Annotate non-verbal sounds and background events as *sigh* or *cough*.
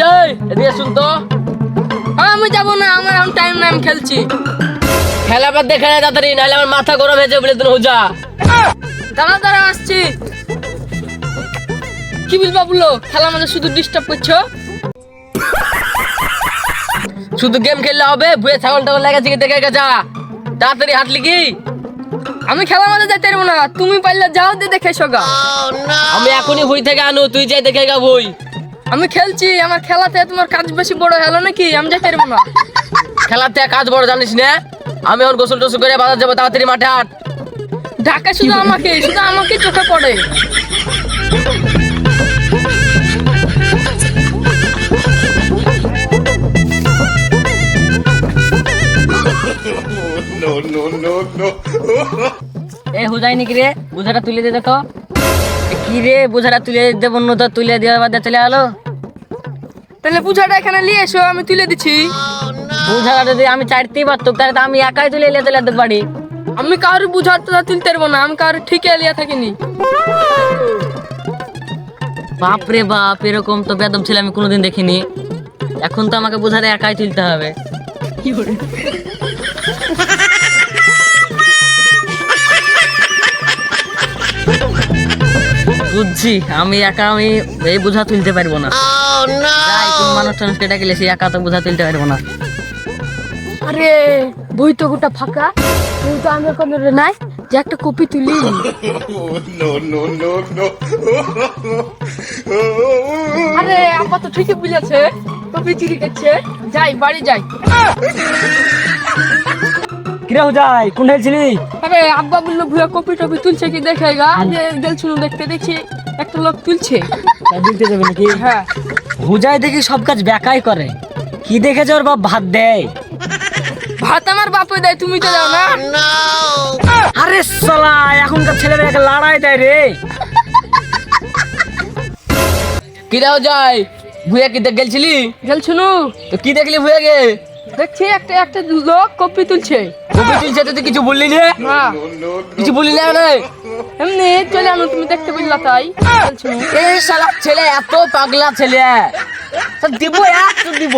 যাই এদিকে শুন তো। হ্যাঁ আমি যাব না আমার এখন টাইম নাই আমি খেলছি। খেলা বাদ দেখে না তাড়াতাড়ি নাহলে আমার মাথা গরম হয়েছে বলে তুমি যা দাঁড়া দাঁড়া আসছি। কি বলবা বলো খেলা আমাদের শুধু ডিস্টার্ব করছ? শুধু গেম খেললে হবে ভুয়ে ছাগল টাগল লাগাচ্ছি কি দেখে যা তাড়াতাড়ি হাঁটলি কি? আমি খেলা মাঝে যাইতে পারব না তুমি পারলে যাও দিয়ে দেখে গা। আমি এখনই বই থেকে আনো তুই যাই দেখে গা বই আমি খেলছি আমার খেলাতে তোমার কাজ বেশি বড় হলো নাকি? আমি যাইতে পারব না। খেলাতে কাজ বড় জানিস না? আমি এখন গোসল টোসল করে বাজার যাব তাড়াতাড়ি মাঠে হাট ঢাকা শুধু আমাকে শুধু আমাকে চোখে পড়ে। এ হুজাই নাকি রে? বুঝাটা তুলে দে এ কি রে বুঝাটা তুলে দে বন্য তো তুলে দেওয়ার বাদে চলে গেলো তাহলে পূজাটা এখানে নিয়ে এসো আমি তুলে দিচ্ছি। বুঝাটা যদি আমি চাইতেই পারতো তাহলে তো আমি একাই তুলে এলে তুলে দিতে পারি আমি কারোর বুঝার তো তুলতে পারব না আমি কারোর ঠিক এলিয়া থাকিনি। বাপ রে বাপ এরকম তো বেদব ছিল আমি কোনোদিন দেখিনি। এখন তো আমাকে বোঝাতে একাই তুলতে হবে। বুঝছি আমি একা আমি এই বোঝা তুলতে পারব না। যাই কোন মানুষ টানুষকে ডাকিলে সে একা তো বোঝা তুলতে পারব না। আরে বই তো গোটা ফাঁকা। বই তো আমি এখন নাই যে একটা কপি তুলি। *laughs* আরে আপা তো ঠিকই বুঝেছে কপি চুরি করছে। যাই বাড়ি যাই। *laughs* কিরে হুজাই কোন ছিলি? আরে আব্বা বলল ভুয়া কপি টপি তুলছে কি দেখে গা? যে গেলছিল দেখতে দেখছি একটা লোক তুলছে। দিতে যাবে নাকি? হ্যাঁ। হুজাই দেখি সব কাজ বেকাই করে। কি দেখেছে ওর বাপ? ভাত দেয়। ভাত আমার বাপে দেয় তুমি তো যাও না? আরে সালা এখনকার ছেলেরা একটা লড়াই দেয় রে। কি দাও যাই ভুয়া কি দেখ গেলছিলি? গেলছিল তো কি দেখলি ভুয়া গে দেখছি একটা একটা লোক কপি তুলছে। তো কিছু বললি না? কিছু বললি না না এমনি চলে আনো তুমি দেখতে পেলা তাই। গেলছিল এই শালা ছেলে এত পাগলা ছেলে। দিব এত দিব।